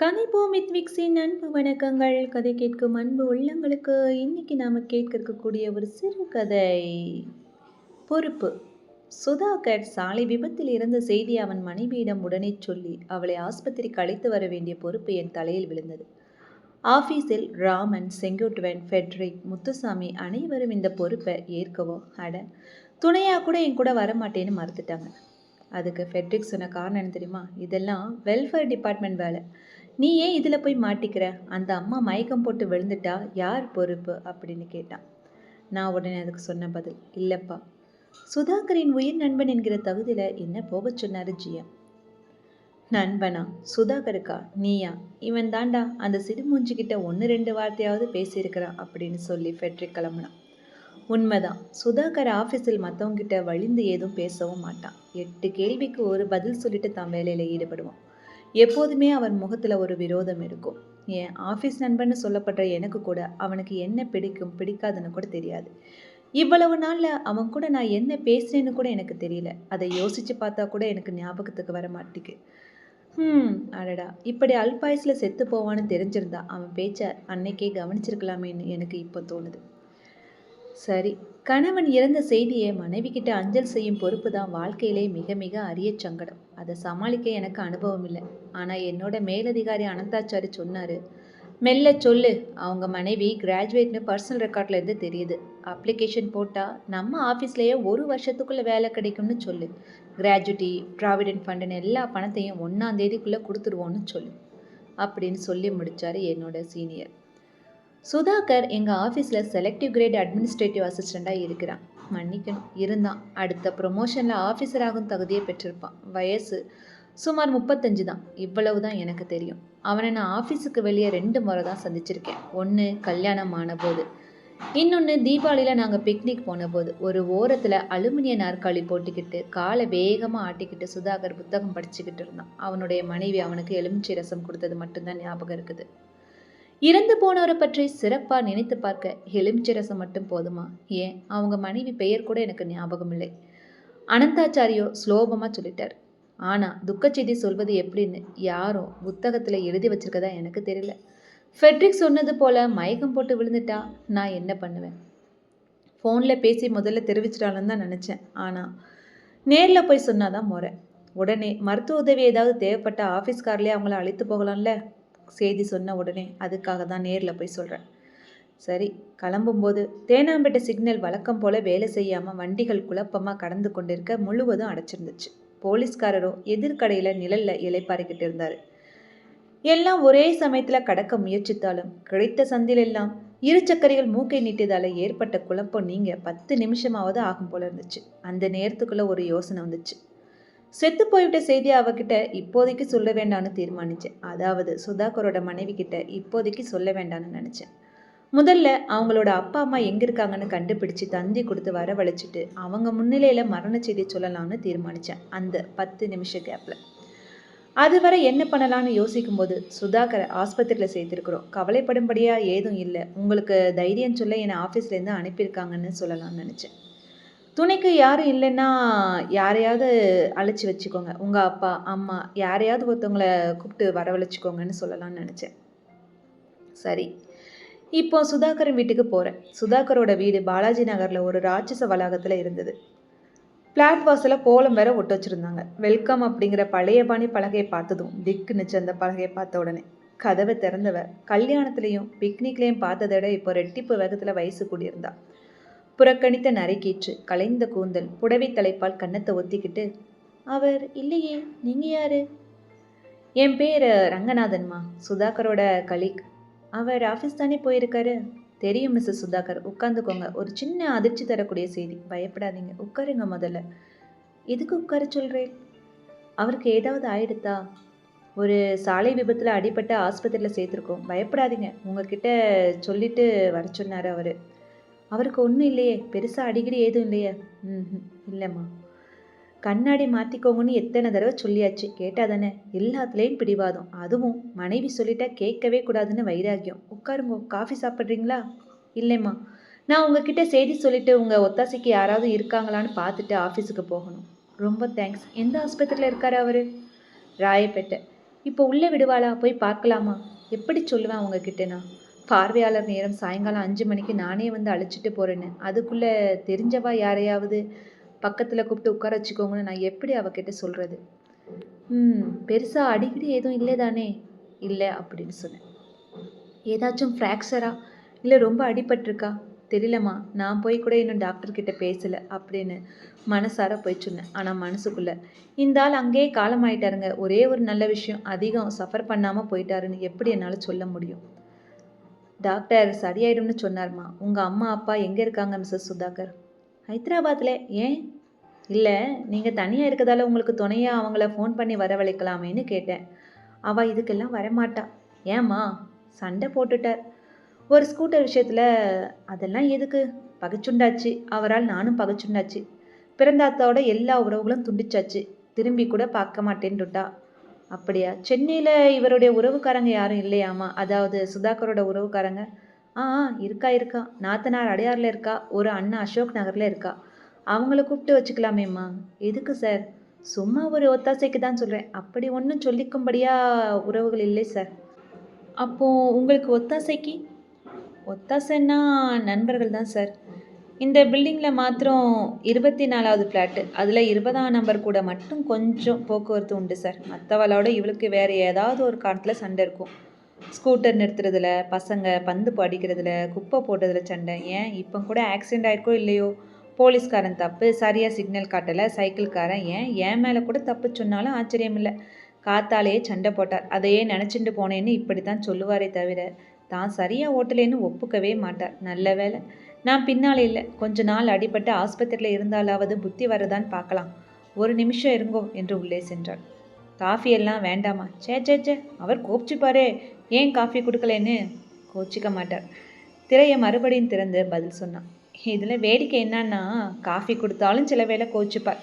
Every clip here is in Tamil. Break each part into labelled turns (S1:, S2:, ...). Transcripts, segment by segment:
S1: கதைப்போம் மித்விக்ஸின் அன்பு வணக்கங்கள். கதை கேட்கும் அன்பு உள்ளங்களுக்கு இன்னைக்கு நாம் கேட்க இருக்கக்கூடிய ஒரு சிறு கதை. பொறுப்பு. சுதாகர் சாலை விபத்தில் இருந்த செய்தி அவன் மனைவியிடம் உடனே சொல்லி அவளை ஆஸ்பத்திரிக்கு அழைத்து வர வேண்டிய பொறுப்பு என் தலையில் விழுந்தது. ஆஃபீஸில் ராமன் செங்குட்டுவன் ஃபெட்ரிக் முத்துசாமி அனைவரும் இந்த பொறுப்பை ஏற்கவோ அட துணையாக கூட என் கூட வரமாட்டேன்னு மறுத்துட்டாங்க. அதுக்கு ஃபெட்ரிக் சொன்ன காரணம் என்ன தெரியுமா? இதெல்லாம் வெல்ஃபேர் டிபார்ட்மெண்ட் வேலை. நீ ஏன் இதில் போய் மாட்டிக்கிற? அந்த அம்மா மயக்கம் போட்டு விழுந்துட்டா யார் பொறுப்பு? அப்படின்னு கேட்டான். நான் உடனே அதுக்கு சொன்ன பதில் இல்லைப்பா. சுதாகரின் உயிர் நண்பன் என்கிற தகுதியில் என்ன போகச் சொன்னார் ஜியா? நண்பனா? சுதாகருக்கா? நீயா? இவன் தாண்டா அந்த சிடுமூஞ்சிக்கிட்ட ஒன்று ரெண்டு வார்த்தையாவது பேசியிருக்கிறான் அப்படின்னு சொல்லி ஃபெட்ரிக் கிளம்புனான். உண்மைதான். சுதாகர் ஆஃபீஸில் மற்றவங்கிட்ட வழிந்து ஏதும் பேசவும் மாட்டான். எட்டு கேள்விக்கு ஒரு பதில் சொல்லிட்டு தான் வேலையில் ஈடுபடுவான். எப்போதுமே அவன் முகத்தில் ஒரு விரோதம் இருக்கும். என் ஆஃபீஸ் நண்பன்னு சொல்லப்படுற எனக்கு கூட அவனுக்கு என்ன பிடிக்கும் பிடிக்காதுன்னு கூட தெரியாது. இவ்வளவு நாளில் அவன் கூட நான் என்ன பேசுனேன்னு கூட எனக்கு தெரியல. அதை யோசித்து பார்த்தா கூட எனக்கு ஞாபகத்துக்கு வர மாட்டேக்கு ம் அடடா. இப்படி அல்பாயஸில் செத்து போவான்னு தெரிஞ்சிருந்தா அவன் பேச்சை அன்னைக்கே கவனிச்சிருக்கலாமேன்னு எனக்கு இப்போ தோணுது. சரி. கணவன் இறந்த செய்தியை மனைவி கிட்ட அஞ்சல் செய்யும் பொறுப்பு தான் வாழ்க்கையிலே மிக மிக அரிய சங்கடம். அதை சமாளிக்க எனக்கு அனுபவம் இல்லை. ஆனால் என்னோட மேலதிகாரி அனந்தாச்சாரி சொன்னார் மெல்ல சொல்லு. அவங்க மனைவி கிராஜுவேட்னு பர்சனல் ரெக்கார்ட்லேருந்து தெரியுது. அப்ளிகேஷன் போட்டால் நம்ம ஆஃபீஸ்லேயே ஒரு வருஷத்துக்குள்ளே வேலை கிடைக்கும்னு சொல்லு. கிராஜுவிட்டி ப்ராவிடென்ட் ஃபண்டுன்னு எல்லா பணத்தையும் ஒன்றாந்தேதிக்குள்ளே கொடுத்துருவோன்னு சொல்லு. அப்படின்னு சொல்லி முடித்தார் என்னோட சீனியர். சுதாகர் எங்கள் ஆஃபீஸில் செலக்டிவ் கிரேட் அட்மினிஸ்ட்ரேட்டிவ் அசிஸ்டண்ட்டாக இருக்கிறான். மன்னிக்கணும். இருந்தான். அடுத்த ப்ரொமோஷனில் ஆஃபீஸராகும் தகுதியை பெற்றிருப்பான். வயசு சுமார் முப்பத்தஞ்சு தான். இவ்வளவு தான் எனக்கு தெரியும். அவனை நான் ஆஃபீஸுக்கு வெளியே ரெண்டு முறை தான் சந்திச்சிருக்கேன். ஒன்று கல்யாணம் ஆன போது இன்னொன்று தீபாவளியில் நாங்கள் பிக்னிக் போன போது ஒரு ஓரத்தில் அலுமினிய நாற்காலி போட்டுக்கிட்டு காலை வேகமாக ஆட்டிக்கிட்டு சுதாகர் புத்தகம் படிச்சுக்கிட்டு இருந்தான். அவனுடைய மனைவி அவனுக்கு எலுமிச்சை ரசம் கொடுத்தது மட்டும்தான் ஞாபகம் இருக்குது. இறந்து போனவரை பற்றி சிறப்பாக நினைத்து பார்க்க எலுமிச்சை ரசம் மட்டும் போதுமா? ஏன்? அவங்க மனைவி பெயர் கூட எனக்கு ஞாபகம் இல்லை. அனந்தாச்சாரியோ ஸ்லோபமாக சொல்லிட்டார். ஆனால் துக்கச்செய்தி சொல்வது எப்படின்னு யாரும் புத்தகத்தில் எழுதி வச்சிருக்கதா எனக்கு தெரியல. ஃபெட்ரிக் சொன்னது போல் மயக்கம் போட்டு விழுந்துட்டா நான் என்ன பண்ணுவேன்? ஃபோனில் பேசி முதல்ல தெரிவிச்சிட்டாலும் தான் நினச்சேன். ஆனால் நேரில் போய் சொன்னாதான் முறை. உடனே மருத்துவ உதவி ஏதாவது தேவைப்பட்ட ஆஃபீஸ்கார்லேயே அவங்கள அழைத்து போகலாம்ல? செய்தி சொன்ன உடனே அதுக்காக தான் நேரில் போய் சொல்கிறேன் சரி கிளம்பும்போது தேனாம்பேட்டை சிக்னல் வழக்கம் போல் வேலை செய்யாமல் வண்டிகள் குழப்பமாக கடந்து கொண்டிருக்க முழுவதும் அடைச்சிருந்துச்சு. போலீஸ்காரரோ எதிர்கடையில் நிழலில் இலைப்பாரிக்கிட்டு இருந்தார். எல்லாம் ஒரே சமயத்தில் கடக்க முயற்சித்தாலும் கிடைத்த சந்தில் எல்லாம் இரு மூக்கை நீட்டியதால் ஏற்பட்ட குழப்பம் நீங்கள் பத்து நிமிஷமாவது ஆகும் போல இருந்துச்சு. அந்த நேரத்துக்குள்ளே ஒரு யோசனை வந்துச்சு. செத்து போய்விட்ட செய்தியை அவகிட்ட இப்போதைக்கு சொல்ல வேண்டாம்னு தீர்மானித்தேன் அதாவது சுதாகரோட மனைவி கிட்ட இப்போதைக்கு சொல்ல வேண்டாம்னு நினச்சேன். முதல்ல அவங்களோட அப்பா அம்மா எங்கே இருக்காங்கன்னு கண்டுபிடிச்சு தந்தி கொடுத்து வரவழைச்சிட்டு அவங்க முன்னிலையில் மரண செய்தி சொல்லலாம்னு தீர்மானித்தேன் அந்த பத்து நிமிஷ கேப்பில் அதுவரை என்ன பண்ணலான்னு யோசிக்கும்போது சுதாகரை ஆஸ்பத்திரியில் சேர்த்துருக்குறோம். கவலைப்படும்படியாக ஏதும் இல்லை. உங்களுக்கு தைரியம் சொல்ல என்னை ஆஃபீஸ்லேருந்து அனுப்பியிருக்காங்கன்னு சொல்லலாம்னு நினச்சேன். துணைக்கு யாரும் இல்லைன்னா யாரையாவது அழைச்சி வச்சுக்கோங்க. உங்கள் அப்பா அம்மா யாரையாவது ஒருத்தவங்களை கூப்பிட்டு வரவழைச்சிக்கோங்கன்னு சொல்லலாம்னு நினச்சேன். சரி. இப்போ சுதாகரன் வீட்டுக்கு போகிறேன் சுதாகரோட வீடு பாலாஜி நகரில் ஒரு ராட்சச வளாகத்தில் இருந்தது. ஃப்ளாட் வாசலில் கோலம் வேற ஒட்டு வச்சுருந்தாங்க. வெல்கம் அப்படிங்கிற பழைய பாணி பலகையை பார்த்ததும் திக்கு அந்த பலகையை பார்த்த உடனே கதவை திறந்தவ கல்யாணத்துலேயும் பிக்னிக்லேயும் பார்த்ததை விட இப்போ ரெட்டிப்பு வேகத்தில் வயசு கூடியிருந்தா. புறக்கணித்த நரைக்கீற்று கலைந்த கூந்தல் புடவை தலைப்பால் கன்னத்தை ஒத்திக்கிட்டு அவர் இல்லையே நீங்கள் யாரு? என் பேர் ரங்கநாதன்மா சுதாகரோட கலீக் அவர் ஆஃபீஸ் தானே போயிருக்காரு? தெரியும் மிஸ்ஸஸ் சுதாகர். உட்காந்துக்கோங்க. ஒரு சின்ன அதிர்ச்சி தரக்கூடிய செய்தி. பயப்படாதீங்க. உட்காருங்க முதல்ல. எதுக்கு உட்கார சொல்கிறேன் அவருக்கு ஏதாவது ஆயிடுத்தா? ஒரு சாலை விபத்தில் அடிபட்டு ஆஸ்பத்திரியில் சேர்த்துருக்கோம். பயப்படாதீங்க. உங்ககிட்ட சொல்லிட்டு வர சொன்னார் அவர். அவருக்கு ஒன்றும் இல்லையே. பெருசாக அடிக்கடி ஏதும் இல்லையே. ம் இல்லைம்மா. கண்ணாடி மாற்றிக்கோங்கன்னு எத்தனை தடவை சொல்லியாச்சு. கேட்டால் தானே. எல்லாத்துலேயும் பிடிவாதம். அதுவும் மனைவி சொல்லிட்டா கேட்கவே கூடாதுன்னு வைராக்கியம். உட்காருங்க. காஃபி சாப்பிட்றீங்களா? இல்லைம்மா. நான் உங்ககிட்ட செய்தி சொல்லிவிட்டு உங்கள் ஒத்தாசைக்கு யாராவது இருக்காங்களான்னு பார்த்துட்டு ஆஃபீஸுக்கு போகணும். ரொம்ப தேங்க்ஸ். எந்த ஆஸ்பத்திரியில் இருக்கார் அவர்? ராயப்பேட்டை. இப்போ உள்ளே விடுவாளா? போய் பார்க்கலாமா? எப்படி சொல்லுவேன் உங்ககிட்ட நான் பார்வையாளர் நேரம் சாயங்காலம் அஞ்சு மணிக்கு நானே வந்து அழைச்சிட்டு போகிறேன்னு அதுக்குள்ளே தெரிஞ்சவா யாரையாவது பக்கத்தில் கூப்பிட்டு உட்கார வச்சுக்கோங்கன்னு நான் எப்படி அவகிட்ட சொல்கிறது ம் பெருசாக அடிக்கடி எதுவும் இல்லை தானே? இல்லை அப்படின்னு சொன்னேன். ஏதாச்சும் ஃப்ராக்சரா இல்லை ரொம்ப அடிபட்டிருக்கா? தெரியலம்மா நான் போய் கூட இன்னும் டாக்டர்கிட்ட பேசலை அப்படின்னு மனசார போய் சொன்னேன். ஆனால் மனசுக்குள்ளே இந்த ஆள் அங்கேயே காலமாயிட்டாருங்க. ஒரே ஒரு நல்ல விஷயம் அதிகம் சஃபர் பண்ணாமல் போயிட்டாருன்னு எப்படி என்னால் சொல்ல முடியும்? டாக்டர் சரியாயிடும்னு சொன்னார்மா. உங்கள் அம்மா அப்பா எங்கே இருக்காங்க மிஸ்ஸஸ் சுதாகர்? ஹைதராபாத்தில் ஏன்? இல்லை நீங்கள் தனியாக இருக்கதால உங்களுக்கு துணையாக அவங்கள ஃபோன் பண்ணி வரவழைக்கலாமேன்னு கேட்டேன். அவள் இதுக்கெல்லாம் வரமாட்டா. ஏம்மா? சண்டை போட்டுட்டார். ஒரு ஸ்கூட்டர் விஷயத்தில் அதெல்லாம் எதுக்கு? பகைச்சுண்டாச்சு. அவரால் நானும் பகைச்சுண்டாச்சு. பிறந்தாத்தோட எல்லா உறவுகளும் துண்டிச்சாச்சு. திரும்பி கூட பார்க்க மாட்டேன்னுட்டா. அப்படியா? சென்னையில் இவருடைய உறவுக்காரங்க யாரும் இல்லையாமா? அதாவது சுதாகரோட உறவுக்காரங்க? ஆ இருக்கா இருக்கா. நாத்தனார் அடையாரில் இருக்கா? ஒரு அண்ணன் அசோக் நகரில் இருக்கா? அவங்கள கூப்பிட்டு வச்சுக்கலாமேம்மா. எதுக்கு சார்? சும்மா ஒரு ஒத்தாசைக்கு தான் சொல்கிறேன் அப்படி ஒன்றும் சொல்லிக்கும்படியா உறவுகள் இல்லை சார். அப்போது உங்களுக்கு ஒத்தாசைக்கு? ஒத்தாசைன்னா நண்பர்கள் தான் சார். இந்த பில்டிங்கில் மாத்திரம் இருபத்தி நாலாவது ஃப்ளாட்டு அதில் இருபதாம் நம்பர் கூட மட்டும் கொஞ்சம் போக்குவரத்து உண்டு சார் மற்றவளோட இவளுக்கு வேறு ஏதாவது ஒரு காரணத்தில் சண்டை இருக்கும். ஸ்கூட்டர் நிறுத்துறதுல பசங்க பந்து அடிக்கிறதுல குப்பை போட்டதில் சண்டை. ஏன்? இப்போ கூட ஆக்சிடெண்ட் ஆயிருக்கோ இல்லையோ? போலீஸ்காரன் தப்பு சரியாக சிக்னல் காட்டலை சைக்கிள்காரன் ஏன்? என் மேலே கூட தப்பு சொன்னாலும் ஆச்சரியம் இல்லை. காத்தாலேயே சண்டை போட்டார். அதையே நினச்சிட்டு போனேன்னு இப்படி தான் சொல்லுவாரே தவிர தான் சரியாக ஓட்டலேன்னு ஒப்புக்கவே மாட்டார். நல்ல வேலை நான் பின்னால் இல்லை. கொஞ்ச நாள் அடிபட்டு ஆஸ்பத்திரியில் இருந்தாலாவது புத்தி வரதான் பார்க்கலாம். ஒரு நிமிஷம் இருங்கோ என்று உள்ளே சென்றாள். காஃபி எல்லாம் வேண்டாமா? சே சே சே அவர் கோபிச்சுப்பாரே. ஏன் காஃபி கொடுக்கலன்னு? கோச்சிக்க மாட்டார். திரையை மறுபடியும் திறந்து பதில் சொன்னான். இதில் வேடிக்கை என்னன்னா காஃபி கொடுத்தாலும் சில வேளை கோச்சிப்பார்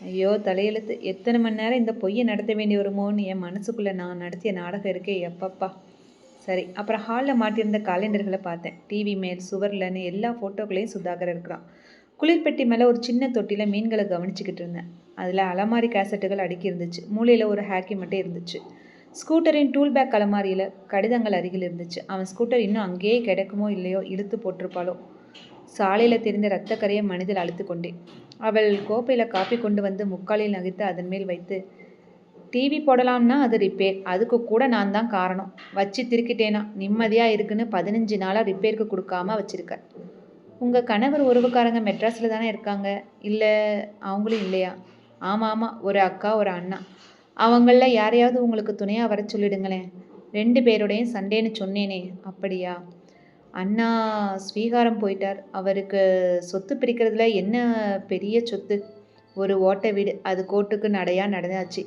S1: ஐயோ தலையெழுத்து. எத்தனை மணி நேரம் இந்த பொய்யை நடத்த வேண்டி வருமோன்னு என் மனசுக்குள்ளே நான் நடத்திய நாடகம் இருக்கே எப்பப்பா. சரி அப்புறம் ஹாலில் மாட்டியிருந்த காலண்டர்களை பார்த்தேன். டிவி மேல் சுவர்லன்னு எல்லா ஃபோட்டோக்களையும் சுதாகர் இருக்கிறான். குளிர்பெட்டி மேலே ஒரு சின்ன தொட்டியில் மீன்களை கவனிச்சுக்கிட்டு இருந்தேன். அதில் அலமாரி கேசட்டுகள் அடுக்கி இருந்துச்சு. மூலையில் ஒரு ஹேக்கி மட்டும் இருந்துச்சு. ஸ்கூட்டரின் டூல் பேக் அலமாரியில் கடிதங்கள் அருகில் இருந்துச்சு. அவன் ஸ்கூட்டர் இன்னும் அங்கேயே கிடைக்குமோ இல்லையோ இழுத்து போட்டிருப்பாளோ? சாலையில் தெரிந்த ரத்தக்கரையை மனதில் அழுத்து கொண்டேன். அவள் கோப்பையில் காப்பி கொண்டு வந்து முக்காலில் நகைத்து அதன் மேல் வைத்து டிவி போடலாம்னா அது ரிப்பேர் அதுக்கு கூட நான் தான் காரணம். வச்சு திருக்கிட்டேனா. நிம்மதியாக இருக்குன்னு பதினஞ்சு நாளாக ரிப்பேருக்கு கொடுக்காம வச்சுருக்கேன் உங்கள் கணவர் உறவுக்காரங்க மெட்ராஸில் தானே இருக்காங்க? இல்லை அவங்களும் இல்லையா? ஆமாம் ஆமாம் ஒரு அக்கா ஒரு அண்ணா. அவங்களில் யாரையாவது உங்களுக்கு துணையாக வர சொல்லிடுங்களேன். ரெண்டு பேரோடையும் சண்டேன்னு சொன்னேனே. அப்படியா? அண்ணா ஸ்வீகாரம் போயிட்டார். அவருக்கு சொத்து பிரிக்கிறதுல என்ன பெரிய சொத்து? ஒரு ஓட்டை வீடு. அது கோட்டுக்கு நடையாக நடந்தாச்சு.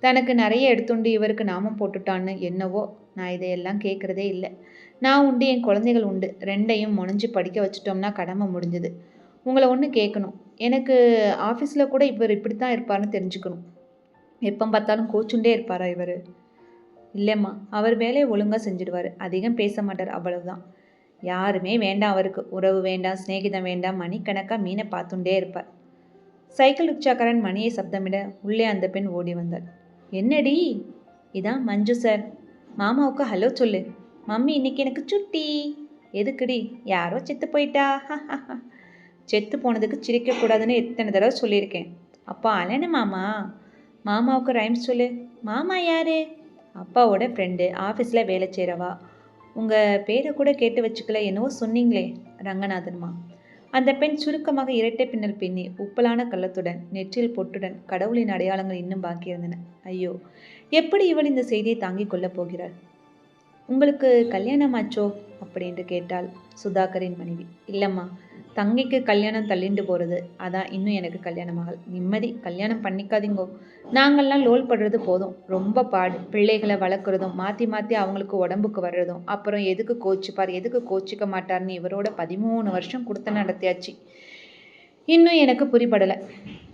S1: தனக்கு நிறைய எடுத்துண்டு இவருக்கு நாமம் போட்டுட்டான்னு என்னவோ நான் இதையெல்லாம் கேட்குறதே இல்லை. நான் உண்டு என் குழந்தைகள் உண்டு. ரெண்டையும் முனைஞ்சு படிக்க வச்சிட்டோம்னா கடமை முடிஞ்சது. உங்களை ஒன்று கேட்கணும். எனக்கு ஆஃபீஸில் கூட இவர் இப்படி தான் இருப்பார்னு தெரிஞ்சுக்கணும். எப்போ பார்த்தாலும் கோச்சுண்டே இருப்பாரா இவர்? இல்லைம்மா அவர் வேலையை ஒழுங்காக செஞ்சிடுவார். அதிகம் பேச மாட்டார் அவ்வளவுதான். யாருமே வேண்டாம் அவருக்கு. உறவு வேண்டாம் சிநேகிதம் வேண்டாம் மணிக்கணக்காக மீனை பார்த்துண்டே இருப்பார். சைக்கிள் ரிக்ஷாக்காரன் மணியை சப்தமிட உள்ளே அந்த பெண் ஓடி வந்தாள். என்னடி? இதான் மஞ்சு சார். மாமாவுக்கு ஹலோ சொல்லு. மம்மி இன்னைக்கு எனக்கு சுட்டி. எதுக்குடி? யாரோ செத்து போயிட்டா? செத்து போனதுக்கு சிரிக்கக்கூடாதுன்னு எத்தனை தடவை சொல்லியிருக்கேன். அப்போ அலனு மாமா. மாமாவுக்கு ரைம்ஸ் சொல்லு. மாமா யாரு? அப்பாவோட ஃப்ரெண்டு ஆஃபீஸில் வேலை செய்கிறவா உங்கள் பேரை கூட கேட்டு வச்சுக்கல என்னவோ சொன்னீங்களே ரங்கநாதன்மா. அந்த பெண் சுருக்கமாக இரட்டை பின்னல் பின்னி உப்பலான கள்ளத்துடன் நெற்றில் பொட்டுடன் கடவுளின் அடையாளங்கள் இன்னும் பாக்கியிருந்தன ஐயோ எப்படி இவள் இந்த செய்தியை தாங்கிக் கொள்ளப் போகிறாள்? உங்களுக்கு கல்யாணமாச்சோ அப்படி என்று கேட்டாள் சுதாகரின் மனைவி. இல்லைம்மா தங்கைக்கு கல்யாணம் தள்ளிண்டு போகிறது அதான் இன்னும் எனக்கு கல்யாணம் ஆகல. நிம்மதி கல்யாணம் பண்ணிக்காதீங்கோ. நாங்கள்லாம் லோல் படுறது போதும். ரொம்ப பாடு. பிள்ளைகளை வளர்க்குறதும் மாற்றி மாற்றி அவங்களுக்கு உடம்புக்கு வர்றதும் அப்புறம் எதுக்கு கோச்சிப்பார் எதுக்கு கோச்சிக்க மாட்டார்னு இவரோட பதிமூணு வருஷம் கொடுத்த நடத்தியாச்சு. இன்னும் எனக்கு புரிபடலை.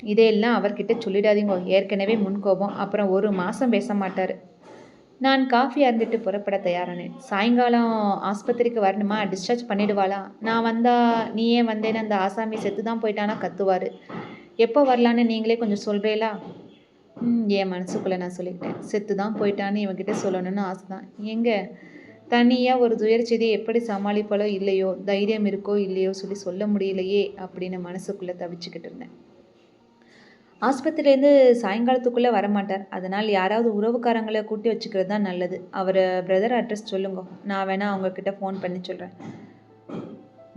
S1: இதையெல்லாம் அவர்கிட்ட சொல்லிடாதீங்கோ. ஏற்கனவே முன்கோபம் அப்புறம் ஒரு மாதம் பேச மாட்டார். நான் காஃபி அருந்துட்டு புறப்பட தயாரானேன். சாயங்காலம் ஆஸ்பத்திரிக்கு வரணுமா? டிஸ்சார்ஜ் பண்ணிடுவாளா? நான் வந்தால் நீ ஏன் வந்தேன்னு அந்த ஆசாமி செத்து தான் போயிட்டானா கத்துவார். எப்போ வரலான்னு நீங்களே கொஞ்சம் சொல்கிறீங்களா ம், என் மனசுக்குள்ளே நான் சொல்லிக்கிட்டேன். செத்து தான் போயிட்டான்னு இவங்கிட்ட சொல்லணும்னு ஆசை தான் எங்கே? தனியாக ஒரு துயர் செய்தியை எப்படி சமாளிப்பாலோ இல்லையோ தைரியம் இருக்கோ இல்லையோ சொல்லி சொல்ல முடியலையே அப்படின்னு மனசுக்குள்ளே தவிச்சுக்கிட்டு இருந்தேன். ஆஸ்பத்திரியிலேருந்து சாயங்காலத்துக்குள்ளே வரமாட்டார் அதனால் யாராவது உறவுக்காரங்களை கூட்டி வச்சுக்கிறது தான் நல்லது. அவர் பிரதர் அட்ரஸ் சொல்லுங்க. நான் வேணால் அவங்கக்கிட்ட ஃபோன் பண்ணி சொல்கிறேன்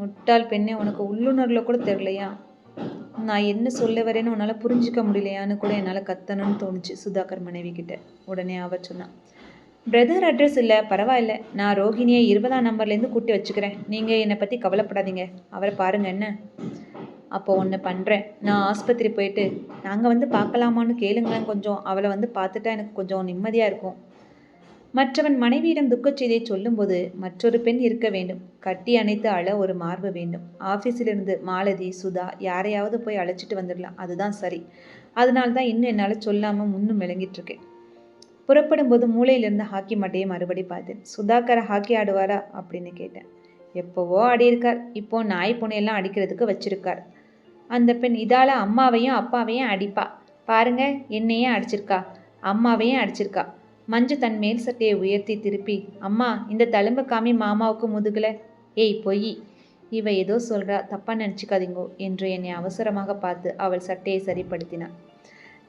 S1: முட்டாள் பெண்ணே உனக்கு உள்ளுணர்வில் கூட தெரிலையா நான் என்ன சொல்ல வரேன்னு உன்னால் புரிஞ்சிக்க முடியலையான்னு கூட என்னால் கத்தணும்னு தோணுச்சு சுதாகர் மனைவி கிட்ட உடனே அவர் சொன்னான் பிரதர் அட்ரஸ் இல்லை பரவாயில்ல. நான் ரோஹிணியை இருபதாம் நம்பர்லேருந்து கூட்டி வச்சுக்கிறேன். நீங்கள் என்னை பற்றி கவலைப்படாதீங்க. அவரை பாருங்க என்ன? அப்போ ஒன்று பண்ணுறேன் நான் ஆஸ்பத்திரி போயிட்டு நாங்கள் வந்து பார்க்கலாமான்னு கேளுங்களேன் கொஞ்சம். அவளை வந்து பார்த்துட்டா எனக்கு கொஞ்சம் நிம்மதியாக இருக்கும். மற்றவன் மனைவியிடம் துக்கச் செய்தியை சொல்லும்போது மற்றொரு பெண் இருக்க வேண்டும். கட்டி அணைத்து அழ ஒரு மார்பு வேண்டும். ஆஃபீஸிலிருந்து மாலதி சுதா யாரையாவது போய் அழைச்சிட்டு வந்துடலாம். அதுதான் சரி. அதனால தான் இன்னும் என்னால் சொல்லாமல் முன்னும் விளங்கிட்டுருக்கேன் புறப்படும்போது மூளையிலிருந்து ஹாக்கி மட்டையை மறுபடி பார்த்தேன். சுதாகரை ஹாக்கி ஆடுவாரா அப்படின்னு கேட்டேன். எப்போவோ ஆடியிருக்கார். இப்போ நாய் பூனையெல்லாம் அடிக்கிறதுக்கு வச்சிருக்கார். அந்த பெண் இதால் அம்மாவையும் அப்பாவையும் அடிப்பா. பாருங்க என்னையும் அடிச்சிருக்கா. அம்மாவையும் அடிச்சிருக்கா. மஞ்சு தன் மேல் சட்டையை உயர்த்தி திருப்பி அம்மா இந்த தழும்பு காமி மாமாவுக்கு முதுகுல? ஏய் பொய். இவ ஏதோ சொல்றா. தப்பா நினச்சிக்காதீங்கோ என்று என்னை அவசரமாக பார்த்து அவள் சட்டையை சரிப்படுத்தினாள்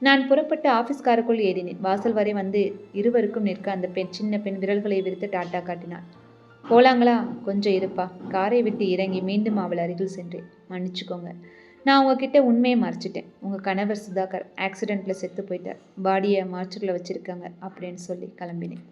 S1: நான் புறப்பட்டு ஆஃபீஸ் காருக்குள் ஏறினேன். வாசல் வரை வந்து இருவருக்கும் நிற்க அந்த பெண் சின்ன பெண் விரல்களை விரித்து டாட்டா காட்டினாள். போலாங்களா? கொஞ்சம் இருப்பா. காரை விட்டு இறங்கி மீண்டும் அவள் அருகில் சென்றேன். மன்னிச்சுக்கோங்க. நான் உங்ககிட்ட உண்மையை மறைச்சிட்டேன். உங்கள் கணவர் சுதாகர் ஆக்சிடெண்ட்டில் செத்து போயிட்டார். பாடியை மார்ச்சரில் வச்சுருக்காங்க அப்படின்னு சொல்லி கிளம்பினேன்.